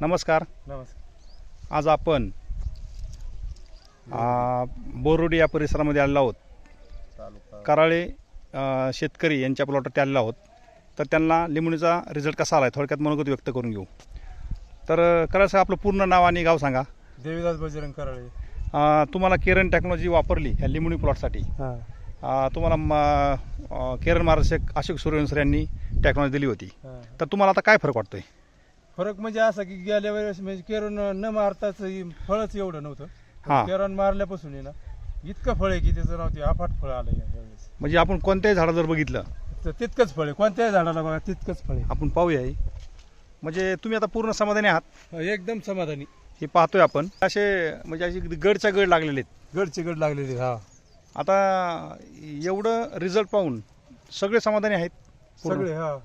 नमस्कार. नमस्कार. आज आपण आ, बोरोडी या परिसरामध्ये आलेलो आहोत. तालुका कराळे अ, शेतकरी यांच्या प्लॉटवरती आलेलो आहोत. तर त्यांना लिंबणीचा रिझल्ट कसा आला आहे थोडक्यात मनोगत व्यक्त करून घेऊ. तर अ, कराळे साहेब आपलं पूर्ण नाव आणि गाव सांगा. देवीदास बजरंग कराळे. अ, तुम्हाला केरन टेक्नॉलॉजी वापरली ह्या लिंबणी प्लॉटसाठी हां. अ, तुम्हाला म, अ, केरन मार्गदर्शक अशोक सूर्यवंशी यांनी टेक्नॉलॉजी दिली होती. हां. तर तुम्हाला आता काय फरक वाटतोय? फरक म्हणजे असा की गेल्या वेळेस म्हणजे केरन न मारताच फळच एवढं हां. नव्हतं केरन मारल्यापासून आहे ना इतकं फळ आहे की त्याचं नाव ते अफाट फळ आलं या वेळेस. म्हणजे आपण कोणत्याही झाडं जर बघितलं. तर तितकंच फळ आहे. कोणत्याही झाडाला बघा तितकंच फळ आपण पाहूया हे. म्हणजे तुम्ही आता पूर्ण समाधानी आहात? आहे एकदम समाधानी. हे पाहतोय आपण. असे म्हणजे असे गडच्या गड लागलेले आहेत. गडचे गड लागलेले हा. आता एवढं रिझल्ट पाहून सगळे समाधानी आहेत? पूर्ण. सगळे हा